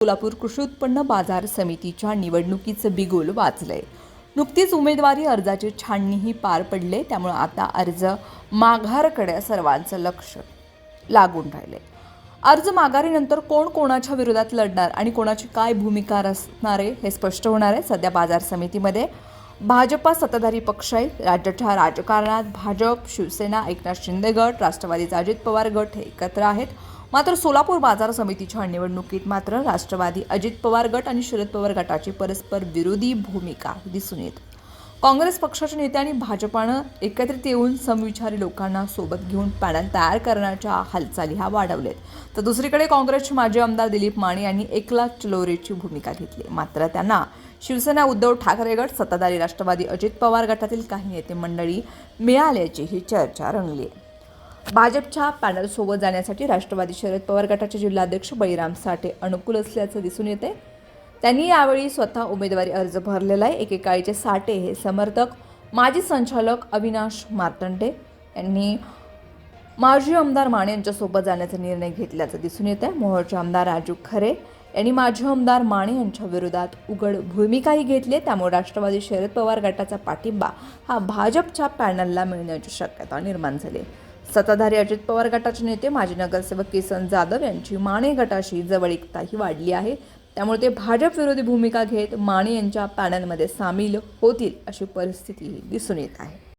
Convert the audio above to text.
सोलापूर कृषी उत्पन्न बाजार समितीच्या निवडणुकीचं बिगुल वाचलंय नुकतीच उमेदवारी अर्जाची छाननीही पार पडले त्यामुळे आता अर्ज माघारकडे सर्वांचं लक्ष लागून राहिले अर्ज माघारीनंतर कोण कोणाच्या विरोधात लढणार आणि कोणाची काय भूमिका असणार आहे हे स्पष्ट होणार आहे. सध्या बाजार समितीमध्ये भाजपा सत्ताधारी पक्ष आहे. राज्याच्या राजकारणात भाजप शिवसेना एकनाथ शिंदे गट राष्ट्रवादीचा अजित पवार गट हे एकत्र आहेत. मात्र सोलापूर बाजार समितीच्या निवडणुकीत मात्र राष्ट्रवादी अजित पवार गट आणि शरद पवार गटाची परस्पर विरोधी भूमिका दिसून येते. काँग्रेस पक्षाच्या नेत्यांनी भाजपानं एकत्रित येऊन समविचारी लोकांना सोबत घेऊन पॅनल तयार करण्याच्या हालचाली ह्या वाढवल्यात तर दुसरीकडे काँग्रेसचे माजी आमदार दिलीप माने यांनी एकला चलोरेची भूमिका घेतली. मात्र त्यांना शिवसेना उद्धव ठाकरे गट सत्ताधारी राष्ट्रवादी अजित पवार गटातील काही नेते मंडळी मिळाल्याची ही चर्चा रंगली. आहे भाजपच्या पॅनलसोबत जाण्यासाठी राष्ट्रवादी शरद पवार गटाचे जिल्हाध्यक्ष बळीराम साठे अनुकूल असल्याचं दिसून येते त्यांनी यावेळी स्वतः उमेदवारी अर्ज भरलेला आहे एकेकाळीचे साठे हे समर्थक माजी संचालक अविनाश मार्तंडे यांनी माजी आमदार माने यांच्यासोबत जाण्याचा निर्णय घेतल्याचं दिसून येत आहे मोहोळचे आमदार राजू खरे यांनी माजी आमदार माने यांच्या विरोधात उघड भूमिकाही घेतली आहे. त्यामुळे राष्ट्रवादी शरद पवार गटाचा पाठिंबा हा भाजपच्या पॅनलला मिळण्याची शक्यता निर्माण झाली आहे. सत्ताधारी अजित पवार गटाचे नेते माजी नगरसेवक किसन जाधव यांची माने गटाशी जवळीकताही वाढली आहे. त्यामुळे ते भाजप विरोधी भूमिका घेत माने यांच्या पॅनलमध्ये सामील होतील अशी परिस्थिती दिसून येत आहे.